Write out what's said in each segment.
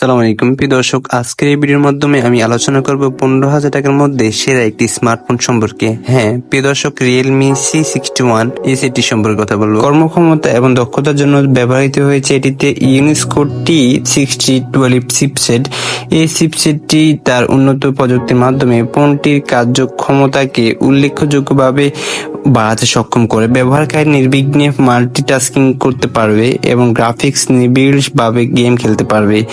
আসসালামু আলাইকুম। প্রিয় দর্শক, আজকের এই ভিডিওর মাধ্যমে আমি আলোচনা করব পনেরো হাজার টাকার মধ্যে সেরা একটি স্মার্টফোন সম্পর্কে। হ্যাঁ প্রিয় দর্শক রিয়েলমি সি সিক্সটি ওয়ান এই সেটটি সম্পর্কে কথা বলব। কর্মক্ষমতা এবং দক্ষতার জন্য ব্যবহৃত হয়েছে এটিতে Unisoc T sixty twelve chipset এই চিপসেটটি তার উন্নত প্রযুক্তির মাধ্যমে ফোনটির কার্যক্ষমতাকে উল্লেখযোগ্যভাবে বাড়াতে সক্ষম করে। ব্যবহারকারী নির্বিঘ্নে মাল্টিটাস্কিং করতে পারবে এবং গ্রাফিক্স নিবিড়ভাবে গেম খেলতে পারবে।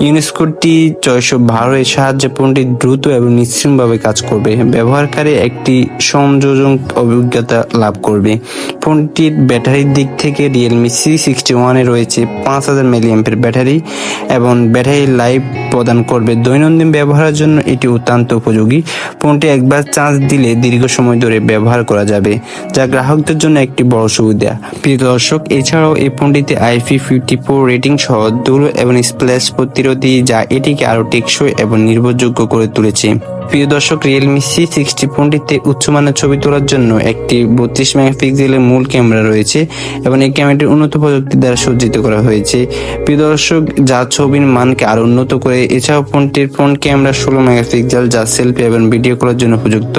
ইউনেস্কো টি ছয়শো বারো এর সাহায্যে ফোনটি দ্রুত এবং নিশ্চিতভাবে কাজ করবে। ব্যবহারকারী একটি সংযোজন অভিজ্ঞতা লাভ করবে। ফোনটির ব্যাটারির দিক থেকে রিয়েলমি সি সিক্সটি ওয়ানে রয়েছে পাঁচ হাজার মিলিয়াম্পের ব্যাটারি এবং ব্যাটারি লাইফ প্রদান করবে। দৈনন্দিন ব্যবহারের জন্য এটি অত্যন্ত উপযোগী। ফোনটি একবার চার্জ দিলে দীর্ঘ সময় ধরে ব্যবহার করা যাবে। যা গ্রাহকদের জন্য একটি বড় সুবিধা। প্রিয় দর্শক, এছাড়াও এই ফোনটিতে আইপি ফিফটি ফোর রেটিং সহ দূর এবং স্প্ল্যাশ প্রতিরোধী যা এটিকে আরও টেকসই এবং নির্ভরযোগ্য করে তুলেছে। প্রিয় দর্শক রিয়েলমি সি সিক্সটি ফোনটিতে উচ্চমানের ছবি তোলার জন্য একটি বত্রিশ মেগাপিক্সেলের মূল ক্যামেরা রয়েছে এবং এই ক্যামেরাটি উন্নত প্রযুক্তি দ্বারা সজ্জিত করা হয়েছে। প্রিয় দর্শক যা ছবির মানকে আরও উন্নত করে এছাড়াও ফোনটির ফোন ক্যামেরা ষোলো মেগাপিক্সেল যা সেলফি এবং ভিডিও করার জন্য উপযুক্ত।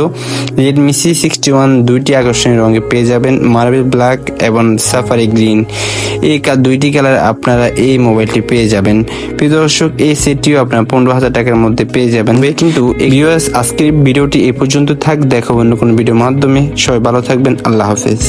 রিয়েলমি সি সিক্সটি ওয়ান দুইটি আকর্ষণীয় রঙে পেয়ে যাবেন মার্বেল ব্ল্যাক এবং সাফারি গ্রিন এই দুইটি কালার আপনারা এই মোবাইলটি পেয়ে যাবেন। প্রিয় দর্শক এই সেটটিও আপনার পনেরো হাজার টাকার মধ্যে পেয়ে যাবেন। কিন্তু ভিউয়ার্স, আজকের ভিডিওটি এ পর্যন্ত থাক। দেখা অন্য কোনো ভিডিওর মাধ্যমে। সবাই ভালো থাকবেন। আল্লাহ হাফেজ।